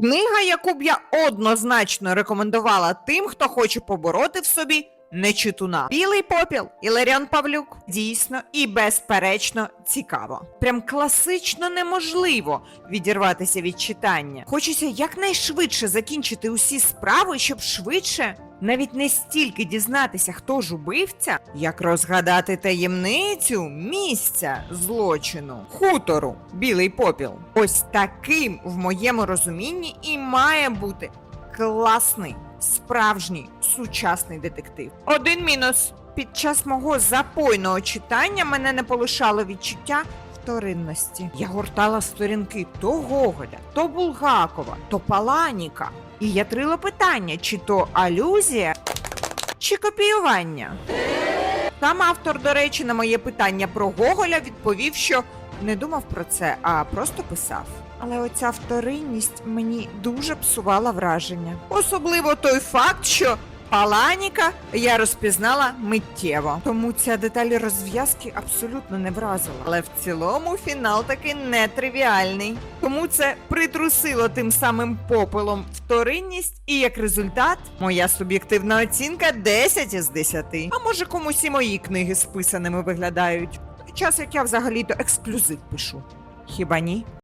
Книга, яку б я однозначно рекомендувала тим, хто хоче побороти в собі нечитуна. Білий попіл Іларіон Павлюк. Дійсно і безперечно цікаво. Прям класично неможливо відірватися від читання. Хочеться якнайшвидше закінчити усі справи, щоб швидше. Навіть не стільки дізнатися, хто ж убивця, як розгадати таємницю місця злочину, хутору, білий попіл. Ось таким в моєму розумінні і має бути класний, справжній сучасний детектив. Один мінус. Під час мого запойного читання мене не полишало відчуття вторинності. Я гортала сторінки то Гоголя, то Булгакова, то Паланіка. І я трила питання, чи то алюзія, чи копіювання. Сам автор, до речі, на моє питання про Гоголя відповів, що не думав про це, а просто писав. Але оця вторинність мені дуже псувала враження. Особливо той факт, що Паланіка я розпізнала миттєво. Тому ця деталь розв'язки абсолютно не вразила. Але в цілому фінал таки нетривіальний. Тому це притрусило тим самим попелом вторинність, і як результат, моя суб'єктивна оцінка 10 із 10. А може комусь і мої книги списаними виглядають. Час як я взагалі-то ексклюзив пишу. Хіба ні?